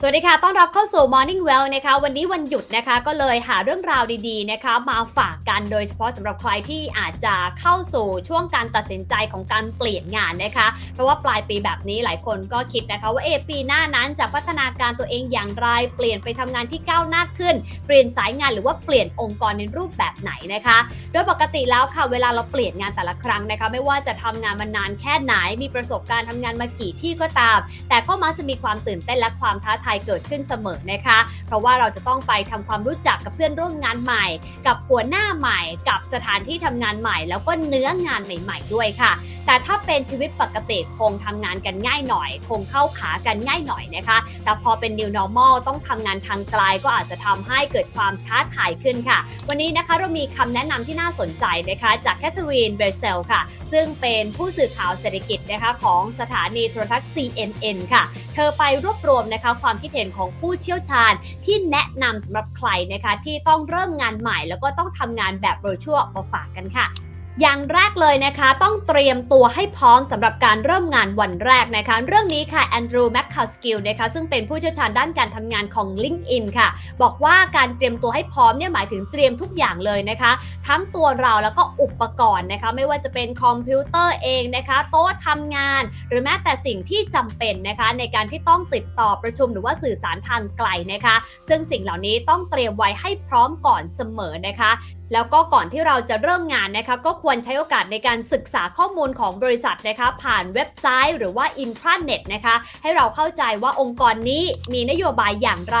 สวัสดีค่ะ ต้อนรับเข้าสู่ Morning Well นะคะ วันนี้วันหยุดนะคะ ก็เลยหาเรื่องราวดีๆนะคะ มาฝากกันโดยเฉพาะสำหรับใครที่อาจจะเข้าสู่ช่วงการตัดสินใจของการเปลี่ยนงานนะคะ เพราะว่าปลายปีแบบนี้หลายคนก็คิดนะคะว่าเอปีหน้านั้นจะพัฒนาการตัวเองอย่างไร เปลี่ยนไปทำงานที่ก้าวหน้าขึ้น เปลี่ยนสายงานหรือว่าเปลี่ยนองค์กรในรูปแบบไหนนะคะ โดยปกติแล้วค่ะ เวลาเราเปลี่ยนงานแต่ละครั้งนะคะ ไม่ว่าจะทำงานมานานแค่ไหน มีประสบการณ์ทำงานมากี่ที่ก็ตาม แต่ก็มักจะมีความตื่นเต้นและความท้าทายเกิดขึ้นเสมอนะคะ เพราะว่าเราจะต้องไปทำความรู้จักกับเพื่อนร่วมงานใหม่ กับหัวหน้าใหม่ กับสถานที่ทำงานใหม่ แล้วก็เนื้องานใหม่ ๆ ด้วยค่ะ แต่ถ้าเป็นชีวิตปกติคงทำงานกันง่ายหน่อย คงเข้าขากันง่ายหน่อยนะคะ แต่พอเป็น new normal ต้องทำงานทางไกลก็อาจจะทำให้เกิดความท้าทายขึ้นค่ะ วันนี้นะคะเรามีคำแนะนำที่น่าสนใจนะคะจากแคทเธอรีนเบรเซลค่ะ ซึ่งเป็นผู้สื่อข่าวเศรษฐกิจนะคะของสถานีโทรทัศน์ CNN ค่ะ เธอไปรวบรวมนะคะความคิดเห็นของผู้เชี่ยวชาญที่แนะนำสำหรับใครนะคะที่ต้องเริ่มงานใหม่ แล้วก็ต้องทำงานแบบโรชัวมาฝากกันค่ะ อย่างแรกเลยนะคะต้องเตรียมตัวให้พร้อมสำหรับการเริ่มงานวันแรกนะคะ เรื่องนี้ค่ะแอนดรูว์แมคคาสกิลนะคะซึ่งเป็นผู้เชี่ยวชาญด้านการทำงานของ LinkedIn ค่ะ บอกว่าการเตรียมตัวให้พร้อมเนี่ยหมายถึงเตรียมทุกอย่างเลยนะคะ ทั้งตัวเราแล้วก็อุปกรณ์นะคะ ไม่ว่าจะเป็นคอมพิวเตอร์เองนะคะ โต๊ะทำงาน หรือแม้แต่สิ่งที่จำเป็นนะคะ ในการที่ต้องติดต่อประชุมหรือว่าสื่อสารทางไกลนะคะ ซึ่งสิ่งเหล่านี้ต้องเตรียมไว้ให้พร้อมก่อนเสมอนะคะ แล้วก็ก่อนที่เราจะเริ่มงานนะคะก็ควรใช้โอกาสในการศึกษาข้อมูลของบริษัทนะคะผ่านเว็บไซต์หรือว่าอินทราเน็ตนะคะให้เราเข้าใจว่าองค์กรนี้มีนโยบายอย่างไร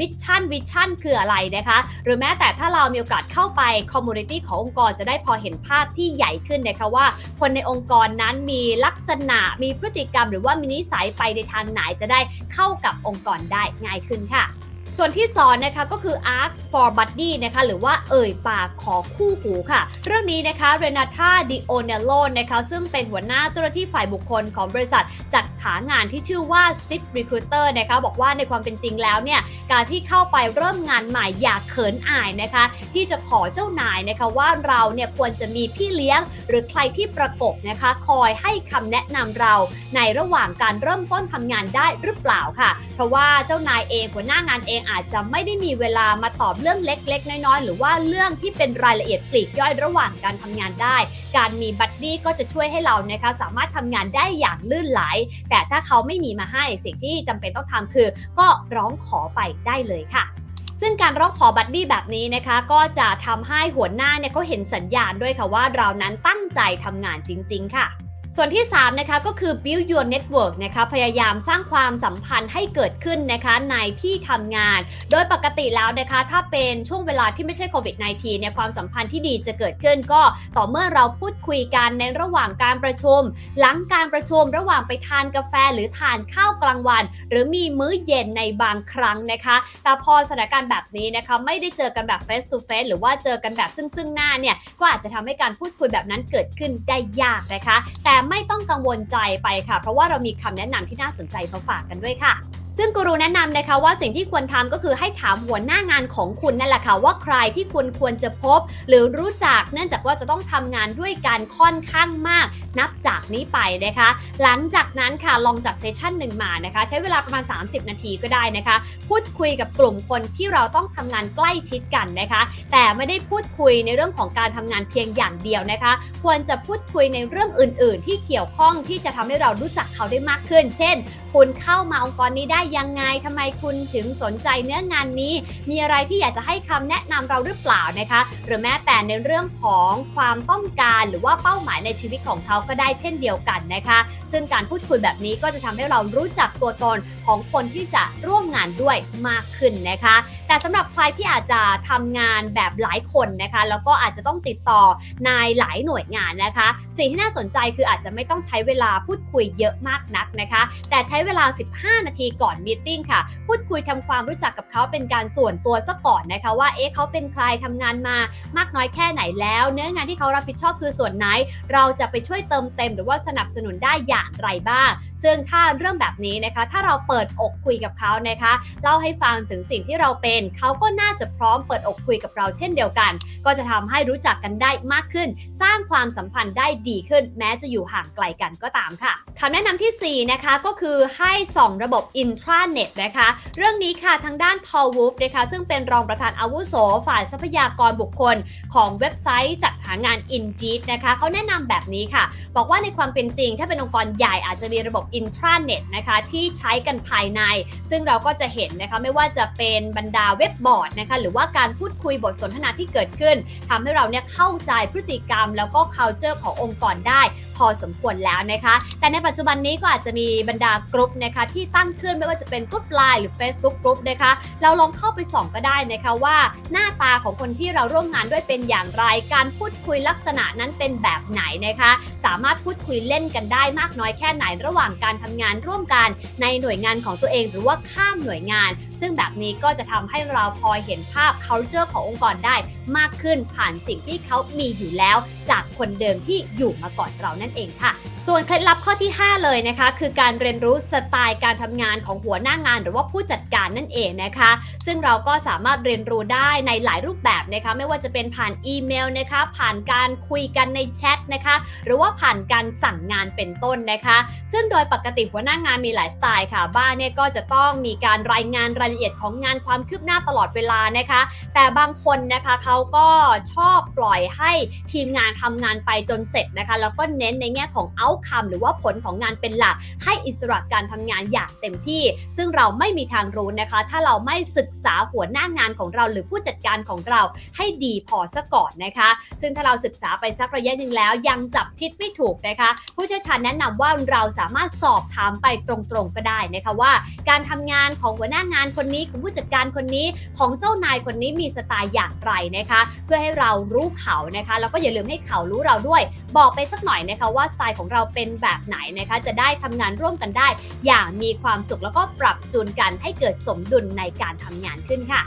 มิชชั่นวิชั่นคืออะไรนะคะหรือแม้แต่ถ้าเรามีโอกาสเข้าไปคอมมูนิตี้ขององค์กรจะได้พอเห็นภาพที่ใหญ่ขึ้นนะคะว่า คนในองค์กรนั้นมีลักษณะมีพฤติกรรม หรือว่ามีนิสัยไปในทางไหนจะได้เข้ากับองค์กรได้ง่ายขึ้นค่ะ ส่วนที่สอนนะคะก็คือ ask for buddy นะคะหรือว่าเอ่ยปากขอคู่หูค่ะ เรื่องนี้นะคะเรนาธาดิโอเนโลนะคะซึ่งเป็นหัวหน้าเจ้าหน้าที่ฝ่ายบุคคลของบริษัทจัดหางานที่ชื่อว่า Zip Recruiter นะคะบอกว่าในความเป็นจริงแล้วเนี่ยการที่เข้าไปเริ่มงานใหม่อย่าเขินอายนะคะ ที่จะขอเจ้านายนะคะว่าเราเนี่ยควรจะมีพี่เลี้ยง หรือใครที่ประกบนะคะคอยให้คำแนะนำเราในระหว่างการเริ่มต้นทำงานได้หรือเปล่าค่ะ เพราะว่าเจ้านายเองหัวหน้างานเองอาจจะไม่ได้มีเวลามาตอบเรื่องเล็ก ๆ น้อยๆ หรือว่าเรื่องที่เป็นรายละเอียดปลีกย่อยระหว่างการทำงานได้ การมีบัดดี้ก็จะช่วยให้เรานะคะสามารถทำงานได้อย่างลื่นไหล แต่ถ้าเขาไม่มีมาให้สิ่งที่จำเป็นต้องทำคือ ก็ร้องขอไปได้เลยค่ะซึ่งการร้องขอบัดดี้แบบนี้นะคะ ก็จะทำให้หัวหน้าเนี่ยก็เห็นสัญญาณด้วยค่ะว่าเรานั้นตั้งใจทำงานจริง ๆ ค่ะ ส่วนที่3นะคะก็คือ build your network นะคะพยายามสร้างความสัมพันธ์ให้เกิดขึ้นนะคะในที่ทำงาน โดยปกติแล้วนะคะถ้าเป็นช่วงเวลาที่ไม่ใช่โควิด -19 เนี่ยความสัมพันธ์ที่ดีจะเกิดขึ้นก็ต่อเมื่อเราพูดคุยกันในระหว่างการประชุม หลังการประชุมระหว่างไปทานกาแฟหรือทานข้าวกลางวัน หรือมีมื้อเย็นในบางครั้งนะคะ แต่พอสถานการณ์แบบนี้นะคะไม่ได้เจอกันแบบ face to face หรือว่าเจอกันแบบซึ่งซึ่งหน้าเนี่ยก็อาจจะทำให้การพูดคุยแบบนั้นเกิดขึ้นได้ยากนะคะ แต่ไม่ต้องกังวลใจไปค่ะ เพราะว่าเรามีคำแนะนำที่น่าสนใจมาฝากกันด้วยค่ะ ซึ่งกูรูแนะนำนะคะว่าสิ่งที่ควรทำก็คือให้ถามหัวหน้างานของคุณนั่นแหละค่ะว่าใครที่คุณควรจะพบ หรือรู้จักเนื่องจากว่าจะต้องทำงานด้วยกันค่อนข้างมาก นับจากนี้ไปนะคะ หลังจากนั้นค่ะลองจัดเซสชั่นหนึ่งมานะคะ ใช้เวลาประมาณ 30 นาทีก็ได้นะคะ พูดคุยกับกลุ่มคนที่เราต้องทำงานใกล้ชิดกันนะคะ แต่ไม่ได้พูดคุยในเรื่องของการทำงานเพียงอย่างเดียวนะคะ ควรจะพูดคุยในเรื่องอื่น ๆ ที่เกี่ยวข้องที่จะทำให้เรารู้จักเขาได้มากขึ้น เช่น คุณเข้ามาองค์กรนี้ได้ยังไงทำไมคุณถึงสนใจเนื้องานนี้ มีอะไรที่อยากจะให้คำแนะนำเราหรือเปล่านะคะ หรือแม้แต่ในเรื่องของความต้องการหรือว่าเป้าหมายในชีวิตของเขาก็ได้เช่นเดียวกันนะคะ ซึ่งการพูดคุยแบบนี้ก็จะทำให้เรารู้จักตัวตนของคนที่จะร่วมงานด้วยมากขึ้นนะคะ แต่สำหรับใครที่อาจจะทำงานแบบหลายคนนะคะแล้วก็อาจจะต้องติดต่อนายหลายหน่วยงานนะคะ สิ่งที่น่าสนใจคืออาจจะไม่ต้องใช้เวลาพูดคุยเยอะมากนักนะคะ แต่ใช้เวลา 15 นาทีก่อนมีติ้งค่ะ พูดคุยทำความรู้จักกับเขาเป็นการส่วนตัวซะก่อนนะคะว่าเอ๊ะเขาเป็นใครทำงานมามากน้อยแค่ไหนแล้ว เนื้องานที่เขารับผิดชอบคือส่วนไหน เราจะไปช่วยเติมเต็ม หรือว่าสนับสนุนได้อย่างไรบ้าง ซึ่งถ้าเรื่องแบบนี้นะคะ ถ้าเราเปิดอกคุยกับเขานะคะเล่าให้ฟังถึงสิ่งที่เราเป็นน เขาก็น่าจะพร้อมเปิดอกคุยกับเราเช่นเดียวกัน ก็จะทำให้รู้จักกันได้มากขึ้น สร้างความสัมพันธ์ได้ดีขึ้น แม้จะอยู่ห่างไกลกันก็ตามค่ะคำแนะนำที่ 4 นะคะก็คือให้ส่องระบบ intranet นะคะ เรื่องนี้ค่ะทางด้าน Paul Wolf นะคะซึ่งเป็นรองประธานอาวุโสฝ่ายทรัพยากรบุคคลของเว็บไซต์จัดหางาน Indeed นะคะเขาแนะนำแบบนี้ค่ะ บอกว่าในความเป็นจริง ถ้าเป็นองค์กรใหญ่อาจจะมีระบบ intranet นะคะที่ใช้กันภายใน ซึ่งเราก็จะเห็นนะคะไม่ว่าจะเป็นบรรดาเว็บบอร์ดนะคะหรือว่าการพูดคุยบทสนทนาที่เกิดขึ้นทำให้เราเนี่ยเข้าใจพฤติกรรมแล้วก็ culture ขององค์กรได้ พอสมควรแล้วนะคะ แต่ในปัจจุบันนี้ก็อาจจะมีบรรดากรุ๊ปนะคะที่ตั้งขึ้นไม่ว่าจะเป็นกรุ๊ปไลน์หรือ Facebook กรุ๊ปนะคะ เราลองเข้าไปส่องก็ได้นะคะว่าหน้าตาของคนที่เราร่วมงานด้วยเป็นอย่างไร การพูดคุยลักษณะนั้นเป็นแบบไหนนะคะ สามารถพูดคุยเล่นกันได้มากน้อยแค่ไหนระหว่างการทำงานร่วมกันในหน่วยงานของตัวเอง หรือว่าข้ามหน่วยงาน ซึ่งแบบนี้ก็จะทำให้เราพอเห็นภาพ culture ขององค์กรได้ มากขึ้นผ่านสิ่งที่เขามีอยู่แล้ว จากคนเดิมที่อยู่มาก่อนเรานั่นเองค่ะ ส่วนเคล็ดลับข้อที่ 5 เลยนะคะ คือการเรียนรู้สไตล์การทำงานของหัวหน้างาน หรือว่าผู้จัดการนั่นเองนะคะ ซึ่งเราก็สามารถเรียนรู้ได้ในหลายรูปแบบนะคะ ไม่ว่าจะเป็นผ่านอีเมลนะคะ ผ่านการคุยกันในแชทนะคะ หรือว่าผ่านการสั่งงานเป็นต้นนะคะ ซึ่งโดยปกติหัวหน้างานมีหลายสไตล์ค่ะ บ้านเนี่ยก็จะต้องมีการรายงานรายละเอียดของงานความคืบหน้าตลอดเวลานะคะ แต่บางคนนะคะเขาาก็ชอบปล่อยให้ทีมงานทำงานไปจนเสร็จนะคะ แล้วก็เน้นในแง่ของ outcome หรือว่าผลของงานเป็นหลัก ให้อิสระการทำงานอย่างเต็มที่ ซึ่งเราไม่มีทางรู้นะคะ ถ้าเราไม่ศึกษาหัวหน้างานของเรา หรือผู้จัดการของเราให้ดีพอซะก่อนนะคะ ซึ่งถ้าเราศึกษาไปสักระยะหนึ่งแล้ว ยังจับทิศไม่ถูกนะคะ ผู้เชี่ยวชาญแนะนำว่าเราสามารถสอบถามไปตรงๆก็ได้นะคะว่า การทำงานของหัวหน้างานคนนี้ของผู้จัดการคนนี้ของเจ้านายคนนี้มีสไตล์อย่างไรนะคะเพื่อให้เรารู้เขานะคะ แล้วก็อย่าลืมให้เขารู้เราด้วย บอกไปสักหน่อยนะคะว่าสไตล์ของเราเป็นแบบไหนนะคะ จะได้ทำงานร่วมกันได้ อย่างมีความสุขแล้วก็ปรับจูนกันให้เกิดสมดุลในการทำงานขึ้นค่ะ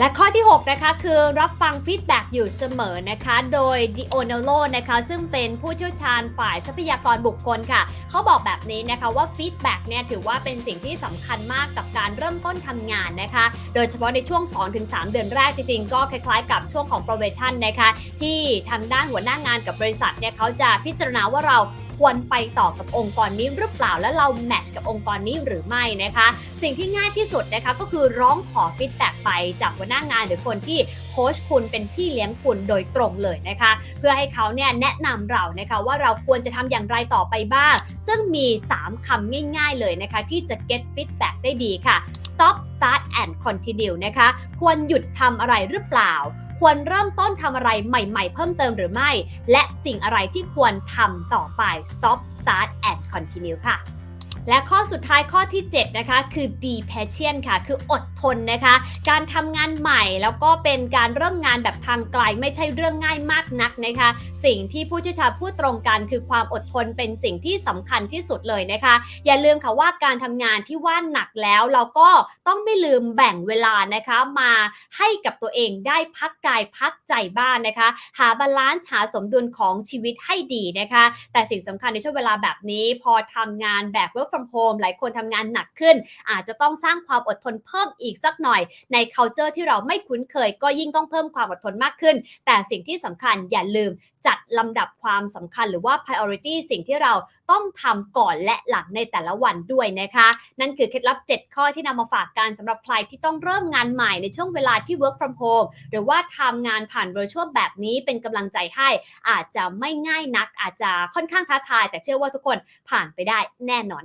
และข้อที่ 6 นะคะ คือรับฟังฟีดแบ็กอยู่เสมอนะคะ โดย d i o n o l o นะคะ ซึ่งเป็นผู้เชี่ยวชาญฝ่ายทรัพยากรบุคคลค่ะ เขาบอกแบบนี้นะคะว่าฟีดแบ็กเนี่ยถือว่าเป็นสิ่งที่สำคัญมากกับการเริ่มต้นทำงานนะคะ โดยเฉพาะในช่วง 2-3 เดือนแรกจริงๆ ก็คล้ายๆ กับช่วงของ probation นะคะ ที่ทางด้านหัวหน้างานกับบริษัทเนี่ยเขาจะพิจารณาว่าเรา ควรไปต่อกับองค์กรนี้หรือเปล่า และเราแมทช์กับองค์กรนี้หรือไม่นะคะ สิ่งที่ง่ายที่สุดนะคะก็คือร้องขอฟีดแบ็กไปจากหัวหน้างานหรือคนที่โค้ชคุณเป็นพี่เลี้ยงคุณโดยตรงเลยนะคะ เพื่อให้เขาเนี่ยแนะนำเรานะคะว่าเราควรจะทำอย่างไรต่อไปบ้าง ซึ่งมี 3คำง่ายๆเลยนะคะ ที่จะ get feedback ได้ดีค่ะ stop start and continue นะคะ ควรหยุดทำอะไรหรือเปล่า ควรเริ่มต้นทำอะไรใหม่ๆ เพิ่มเติมหรือไม่ และสิ่งอะไรที่ควรทำต่อไป stop start and continue ค่ะ และข้อสุดท้ายข้อที่ 7 นะคะ คือ be patient ค่ะ คืออดทนนะคะ การทำงานใหม่แล้วก็เป็นการเริ่มงานแบบทางไกลไม่ใช่เรื่องง่ายมากนักนะคะ สิ่งที่ผู้เชี่ยวชาญพูดตรงกันคือความอดทนเป็นสิ่งที่สำคัญที่สุดเลยนะคะ อย่าลืมค่ะว่าการทำงานที่ว่าหนักแล้วเราก็ต้องไม่ลืมแบ่งเวลานะคะ มาให้กับตัวเองได้พักกายพักใจบ้างนนะคะ หาบาลานซ์หาสมดุลของชีวิตให้ดีนะคะ แต่สิ่งสำคัญในช่วงเวลาแบบนี้พอทำงานแบบ work from home หลายคนทำงานหนักขึ้น อาจจะต้องสร้างความอดทนเพิ่มอีกสักหน่อย ใน culture ที่เราไม่คุ้นเคย ก็ยิ่งต้องเพิ่มความอดทนมากขึ้น แต่สิ่งที่สำคัญอย่าลืมจัดลำดับความสำคัญหรือว่า priority สิ่งที่เราต้องทำก่อนและหลังในแต่ละวันด้วยนะคะ นั่นคือเคล็ดลับ 7 ข้อที่นำมาฝากกันสำหรับใครที่ต้องเริ่มงานใหม่ในช่วงเวลาที่ work from home หรือว่าทำงานผ่าน virtual แบบนี้เป็นกำลังใจให้ อาจจะไม่ง่ายนักอาจจะค่อนข้างท้าทาย แต่เชื่อว่าทุกคนผ่านไปได้แน่นอน